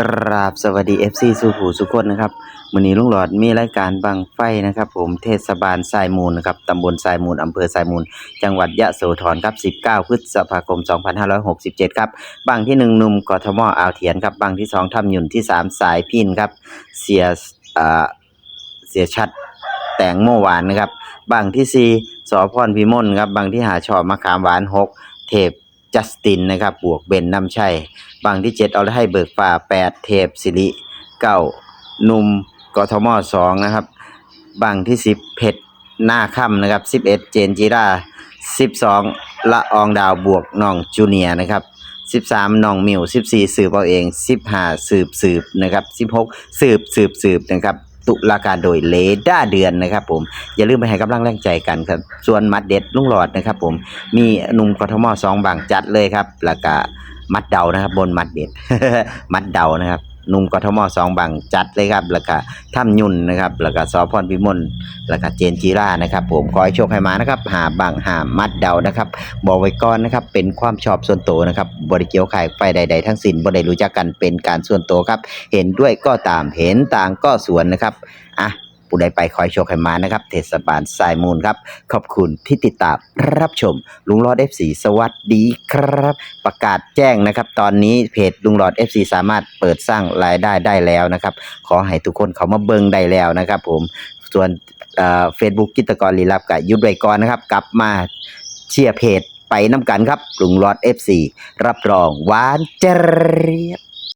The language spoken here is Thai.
กราบสวัสดี FC สุผูสุคนนะครับมื้อนี้ลุงหลอดมีรายการบังไฟนะครับ ผมเทศบาลทรายมูลนะครับตำบลทรายมูลอำเภอทรายมูล จังหวัดยะโสธรครับ 19 พฤษภาคม 2567 ครับบังที่ 1 หนุ่มกทมอ่าวเถียนครับบังที่ 2ทำหยุ่นที่ 3 สายพินครับ เสียอ่าเสียชัดแตงโมหวานนะครับบังที่ 4สอพรพิมลครับบังที่หาชอบมะขามหวาน 6 เทพ จัสตินนะครับ บวกเบนน้ำชัยบางที่เจ็ดเอาให้เบิกฟ้าแปดเทพสิริเก้าหนุ่มกทมสองนะครับบางที่สิบเพชรหน้าค่ำนะครับสิบเอ็ดเจนจิราสิบสองละอองดาวบวกน้องจูเนียนะครับสิบสามน้องมิวสิบสี่สืบเอาเองสิบห้าสืบสืบนะครับสิบหกสืบสืบสืบนะครับ ตุลาการโดยเลด้าเดือนนะครับ ผมอย่าลืมไปให้กำลังแรงใจกันครับ ส่วนมัดเด็ดลุงหลอดนะครับ ผมมีหนุ่มกทมสองบางจัดเลยครับแล้วก็มัดเดานะครับ บนมัดเด็ด มัดเดานะครับ หนุ่มกทมสองบังจัดเลยครับแล้วก็ถ้ำยุ่นนะครับแล้วก็สอพรพิมลแล้วก็เจนจีรานะครับ ผมขอให้โชคให้มานะครับ หาบังหามัดเดานะครับ บอกไว้ก่อนนะครับ เป็นความชอบส่วนตัวนะครับบริเกี่ยวขายไฟใด ๆ ทั้งสิ้นบ่ได้รู้จักกันเป็นการส่วนตัวครับ เห็นด้วยก็ตามเห็นต่างก็สวนนะครับอะ ผู้ใดไปคอยโชคให้มานะครับ เทศบาลสายมูลครับ ขอบคุณที่ติดตามรับชม ลุงรอด F4 สวัสดีครับ ประกาศแจ้งนะครับ ตอนนี้เพจลุงหลอด FC สามารถเปิดสร้างรายได้ได้แล้วนะครับ ขอให้ทุกคนเขามาเบิงได้แล้วนะครับผมส่วนเฟซบุ๊กกิตกรลีลับกับยุทธไวกรนะครับ กลับมาเชียร์เพจไปน้ำกันครับลุงหลอด FC รับรองหวานเจรียบ